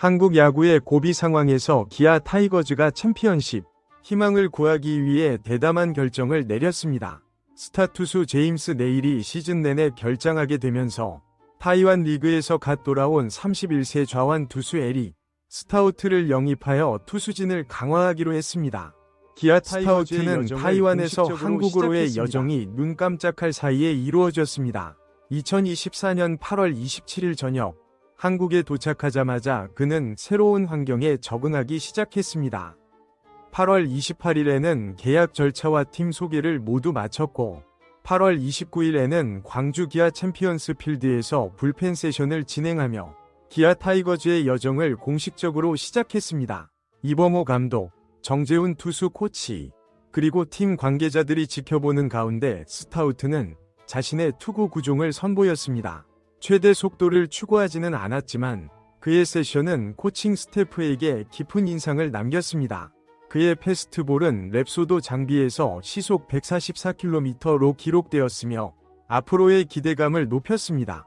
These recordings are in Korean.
한국 야구의 고비 상황에서 기아 타이거즈가 챔피언십 희망을 구하기 위해 대담한 결정을 내렸습니다. 스타 투수 제임스 네일이 시즌 내내 결장하게 되면서 타이완 리그에서 갓 돌아온 31세 좌완 투수 에리 스타우트를 영입하여 투수진을 강화하기로 했습니다. 기아 스타우트는 타이완에서 한국으로의 여정이 눈 깜짝할 사이에 이루어졌습니다. 2024년 8월 27일 저녁 한국에 도착하자마자 그는 새로운 환경에 적응하기 시작했습니다. 8월 28일에는 계약 절차와 팀 소개를 모두 마쳤고 8월 29일에는 광주 기아 챔피언스 필드에서 불펜 세션을 진행하며 기아 타이거즈의 여정을 공식적으로 시작했습니다. 이범호 감독, 정재훈 투수 코치, 그리고 팀 관계자들이 지켜보는 가운데 스타우트는 자신의 투구 구종을 선보였습니다. 최대 속도를 추구하지는 않았지만 그의 세션은 코칭 스태프에게 깊은 인상을 남겼습니다. 그의 패스트볼은 랩소도 장비에서 시속 144km로 기록되었으며 앞으로의 기대감을 높였습니다.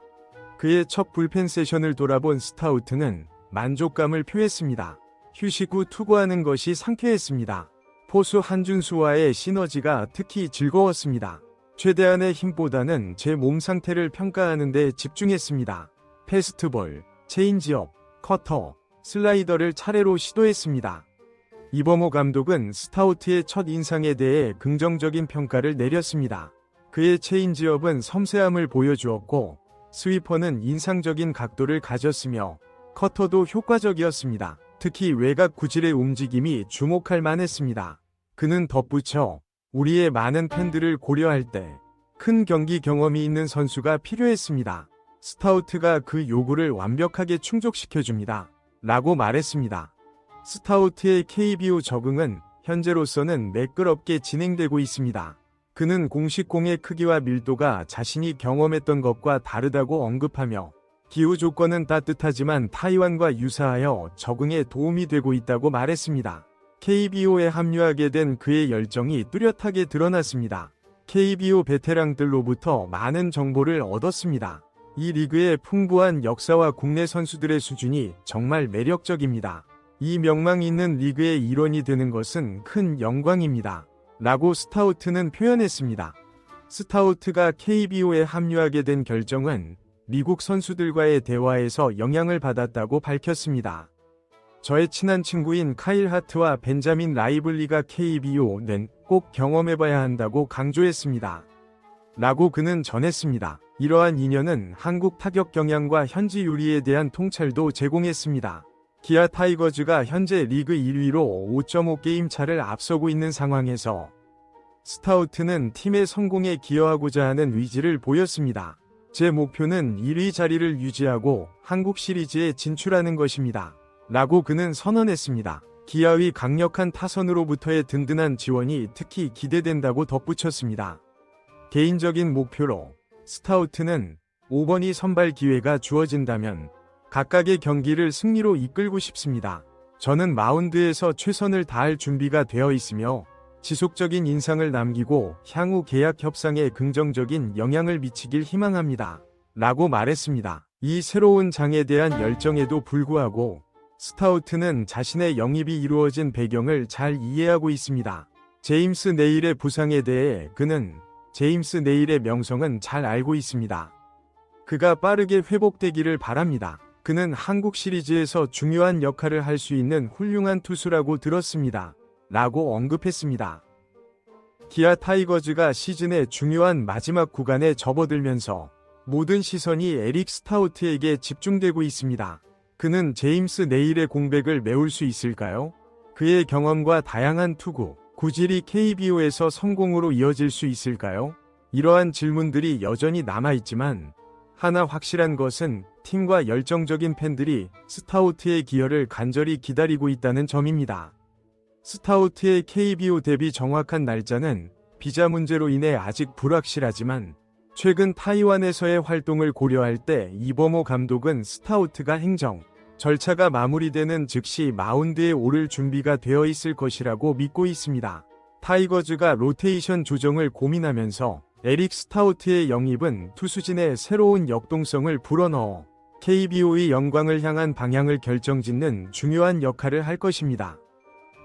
그의 첫 불펜 세션을 돌아본 스타우트는 만족감을 표했습니다. 휴식 후 투구하는 것이 상쾌했습니다. 포수 한준수와의 시너지가 특히 즐거웠습니다. 최대한의 힘보다는 제 몸 상태를 평가하는 데 집중했습니다. 패스트볼, 체인지업, 커터, 슬라이더를 차례로 시도했습니다. 이범호 감독은 스타우트의 첫 인상에 대해 긍정적인 평가를 내렸습니다. 그의 체인지업은 섬세함을 보여주었고 스위퍼는 인상적인 각도를 가졌으며 커터도 효과적이었습니다. 특히 외곽 구질의 움직임이 주목할 만했습니다. 그는 덧붙여 우리의 많은 팬들을 고려할 때 큰 경기 경험이 있는 선수가 필요했습니다. 스타우트가 그 요구를 완벽하게 충족시켜줍니다. 라고 말했습니다. 스타우트의 KBO 적응은 현재로서는 매끄럽게 진행되고 있습니다. 그는 공식 공의 크기와 밀도가 자신이 경험했던 것과 다르다고 언급하며 기후 조건은 따뜻하지만 타이완과 유사하여 적응에 도움이 되고 있다고 말했습니다. KBO에 합류하게 된 그의 열정이 뚜렷하게 드러났습니다. KBO 베테랑들로부터 많은 정보를 얻었습니다. 이 리그의 풍부한 역사와 국내 선수들의 수준이 정말 매력적입니다. 이 명망 있는 리그의 일원이 되는 것은 큰 영광입니다. 라고 스타우트는 표현했습니다. 스타우트가 KBO에 합류하게 된 결정은 미국 선수들과의 대화에서 영향을 받았다고 밝혔습니다. 저의 친한 친구인 카일 하트와 벤자민 라이블리가 KBO는 꼭 경험해봐야 한다고 강조했습니다. 라고 그는 전했습니다. 이러한 인연은 한국 타격 경향과 현지 요리에 대한 통찰도 제공했습니다. 기아 타이거즈가 현재 리그 1위로 5.5게임 차를 앞서고 있는 상황에서 스타우트는 팀의 성공에 기여하고자 하는 의지를 보였습니다. 제 목표는 1위 자리를 유지하고 한국 시리즈에 진출하는 것입니다. 라고 그는 선언했습니다. 기아의 강력한 타선으로부터의 든든한 지원이 특히 기대된다고 덧붙였습니다. 개인적인 목표로 스타우트는 5번이 선발 기회가 주어진다면 각각의 경기를 승리로 이끌고 싶습니다. 저는 마운드에서 최선을 다할 준비가 되어 있으며 지속적인 인상을 남기고 향후 계약 협상에 긍정적인 영향을 미치길 희망합니다. 라고 말했습니다. 이 새로운 장에 대한 열정에도 불구하고 스타우트는 자신의 영입이 이루어진 배경을 잘 이해하고 있습니다. 제임스 네일의 부상에 대해 그는 제임스 네일의 명성은 잘 알고 있습니다. 그가 빠르게 회복되기를 바랍니다. 그는 한국 시리즈에서 중요한 역할을 할 수 있는 훌륭한 투수라고 들었습니다. 라고 언급했습니다. 기아 타이거즈가 시즌의 중요한 마지막 구간에 접어들면서 모든 시선이 에릭 스타우트에게 집중되고 있습니다. 그는 제임스 네일의 공백을 메울 수 있을까요? 그의 경험과 다양한 투구, 구질이 KBO에서 성공으로 이어질 수 있을까요? 이러한 질문들이 여전히 남아있지만 하나 확실한 것은 팀과 열정적인 팬들이 스타우트의 기여를 간절히 기다리고 있다는 점입니다. 스타우트의 KBO 데뷔 정확한 날짜는 비자 문제로 인해 아직 불확실하지만 최근 타이완에서의 활동을 고려할 때 이범호 감독은 스타우트가 행정, 절차가 마무리되는 즉시 마운드에 오를 준비가 되어 있을 것이라고 믿고 있습니다. 타이거즈가 로테이션 조정을 고민하면서 에릭 스타우트의 영입은 투수진의 새로운 역동성을 불어넣어 KBO의 영광을 향한 방향을 결정짓는 중요한 역할을 할 것입니다.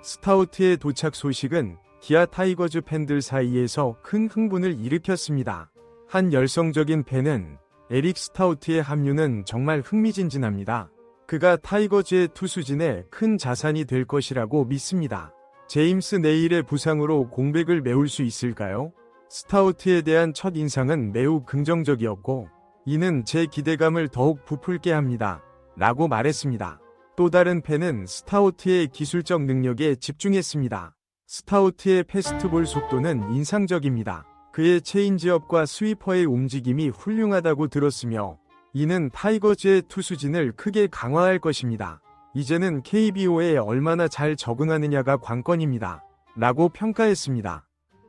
스타우트의 도착 소식은 기아 타이거즈 팬들 사이에서 큰 흥분을 일으켰습니다. 한 열성적인 팬은 에릭 스타우트의 합류는 정말 흥미진진합니다. 그가 타이거즈의 투수진에 큰 자산이 될 것이라고 믿습니다. 제임스 네일의 부상으로 공백을 메울 수 있을까요? 스타우트에 대한 첫 인상은 매우 긍정적이었고, 이는 제 기대감을 더욱 부풀게 합니다. 라고 말했습니다. 또 다른 팬은 스타우트의 기술적 능력에 집중했습니다. 스타우트의 패스트볼 속도는 인상적입니다. 그의 체인지업과 스위퍼의 움직임이 훌륭하다고 들었으며, 이는 타이거즈의 투수진을 크게 강화할 것입니다. 이제는 KBO에 얼마나 잘 적응하느냐가 관건입니다. 라고 평가했습니다.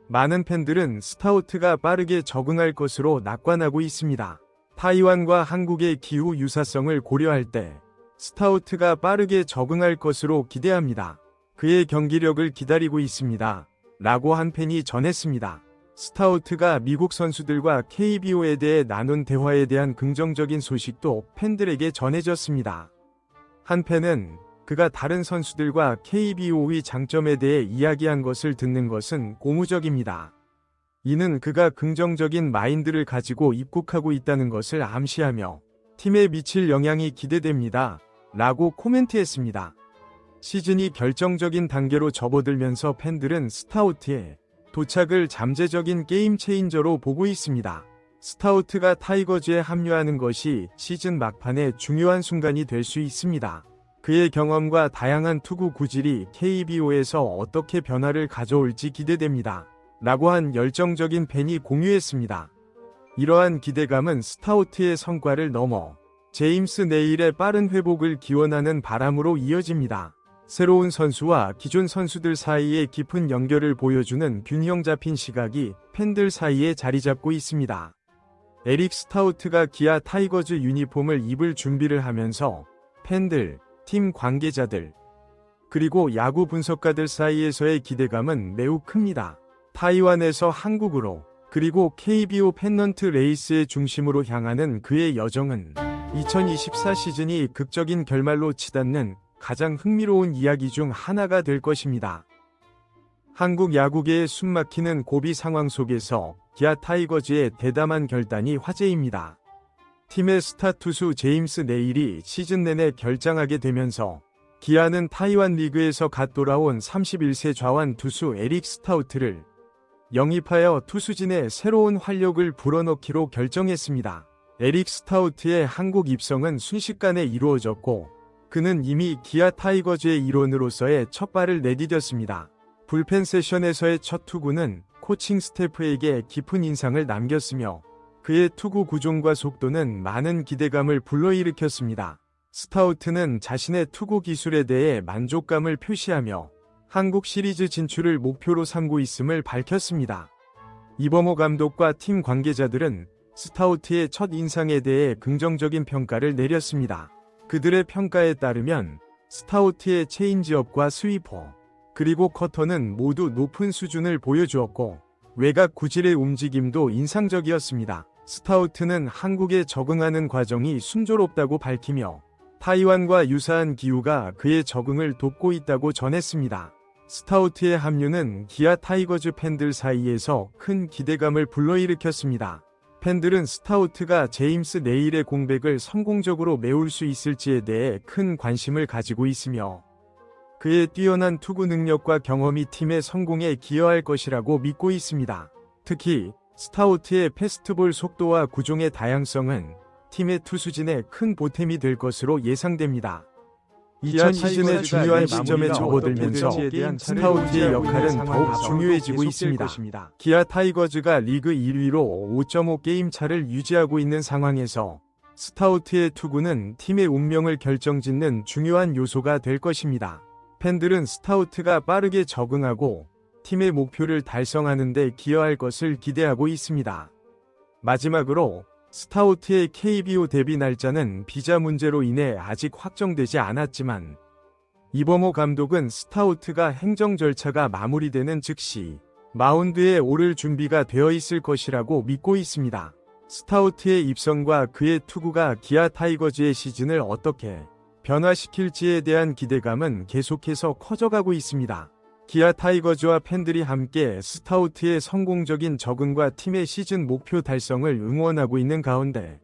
많은 팬들은 스타우트가 빠르게 적응할 것으로 낙관하고 있습니다. 타이완과 한국의 기후 유사성을 고려할 때 스타우트가 빠르게 적응할 것으로 기대합니다. 그의 경기력을 기다리고 있습니다. 라고 한 팬이 전했습니다. 스타우트가 미국 선수들과 KBO에 대해 나눈 대화에 대한 긍정적인 소식도 팬들에게 전해졌습니다. 한 팬은 그가 다른 선수들과 KBO의 장점에 대해 이야기한 것을 듣는 것은 고무적입니다. 이는 그가 긍정적인 마인드를 가지고 입국하고 있다는 것을 암시하며 팀에 미칠 영향이 기대됩니다. 라고 코멘트했습니다. 시즌이 결정적인 단계로 접어들면서 팬들은 스타우트의 도착을 잠재적인 게임 체인저로 보고 있습니다. 스타우트가 타이거즈에 합류하는 것이 시즌 막판의 중요한 순간이 될 수 있습니다. 그의 경험과 다양한 투구 구질이 KBO에서 어떻게 변화를 가져올지 기대됩니다. 라고 한 열정적인 팬이 공유했습니다. 이러한 기대감은 스타우트의 성과를 넘어 제임스 네일의 빠른 회복을 기원하는 바람으로 이어집니다. 새로운 선수와 기존 선수들 사이의 깊은 연결을 보여주는 균형 잡힌 시각이 팬들 사이에 자리 잡고 있습니다. 에릭 스타우트가 기아 타이거즈 유니폼을 입을 준비를 하면서 팬들, 팀 관계자들, 그리고 야구 분석가들 사이에서의 기대감은 매우 큽니다. 타이완에서 한국으로 그리고 KBO 펜넌트 레이스의 중심으로 향하는 그의 여정은 2024 시즌이 극적인 결말로 치닫는 가장 흥미로운 이야기 중 하나가 될 것입니다. 한국 야구계의 숨막히는 고비 상황 속에서 기아 타이거즈의 대담한 결단이 화제입니다. 팀의 스타 투수 제임스 네일이 시즌 내내 결장하게 되면서 기아는 타이완 리그에서 갓 돌아온 31세 좌완 투수 에릭 스타우트를 영입하여 투수진에 새로운 활력을 불어넣기로 결정했습니다. 에릭 스타우트의 한국 입성은 순식간에 이루어졌고 그는 이미 기아 타이거즈의 일원으로서의 첫 발을 내디뎠습니다. 불펜 세션에서의 첫 투구는 코칭 스태프에게 깊은 인상을 남겼으며 그의 투구 구종과 속도는 많은 기대감을 불러일으켰습니다. 스타우트는 자신의 투구 기술에 대해 만족감을 표시하며 한국 시리즈 진출을 목표로 삼고 있음을 밝혔습니다. 이범호 감독과 팀 관계자들은 스타우트의 첫 인상에 대해 긍정적인 평가를 내렸습니다. 그들의 평가에 따르면 스타우트의 체인지업과 스위퍼, 그리고 커터는 모두 높은 수준을 보여주었고 외곽 구질의 움직임도 인상적이었습니다. 스타우트는 한국에 적응하는 과정이 순조롭다고 밝히며 타이완과 유사한 기후가 그의 적응을 돕고 있다고 전했습니다. 스타우트의 합류는 기아 타이거즈 팬들 사이에서 큰 기대감을 불러일으켰습니다. 팬들은 스타우트가 제임스 네일의 공백을 성공적으로 메울 수 있을지에 대해 큰 관심을 가지고 있으며 그의 뛰어난 투구 능력과 경험이 팀의 성공에 기여할 것이라고 믿고 있습니다. 특히 스타우트의 패스트볼 속도와 구종의 다양성은 팀의 투수진에 큰 보탬이 될 것으로 예상됩니다. 2000 시즌의 중요한 시점에 접어들면서 스타우트의 역할은 더욱 중요해지고 있습니다. 기아 타이거즈가 리그 1위로 5.5 게임 차를 유지하고 있는 상황에서 스타우트의 투구는 팀의 운명을 결정짓는 중요한 요소가 될 것입니다. 팬들은 스타우트가 빠르게 적응하고 팀의 목표를 달성하는 데 기여할 것을 기대하고 있습니다. 마지막으로 스타우트의 KBO 데뷔 날짜는 비자 문제로 인해 아직 확정되지 않았지만 이범호 감독은 스타우트가 행정 절차가 마무리되는 즉시 마운드에 오를 준비가 되어 있을 것이라고 믿고 있습니다. 스타우트의 입성과 그의 투구가 기아 타이거즈의 시즌을 어떻게 변화시킬지에 대한 기대감은 계속해서 커져가고 있습니다. 기아 타이거즈와 팬들이 함께 스타우트의 성공적인 적응과 팀의 시즌 목표 달성을 응원하고 있는 가운데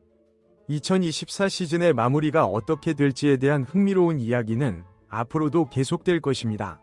2024 시즌의 마무리가 어떻게 될지에 대한 흥미로운 이야기는 앞으로도 계속될 것입니다.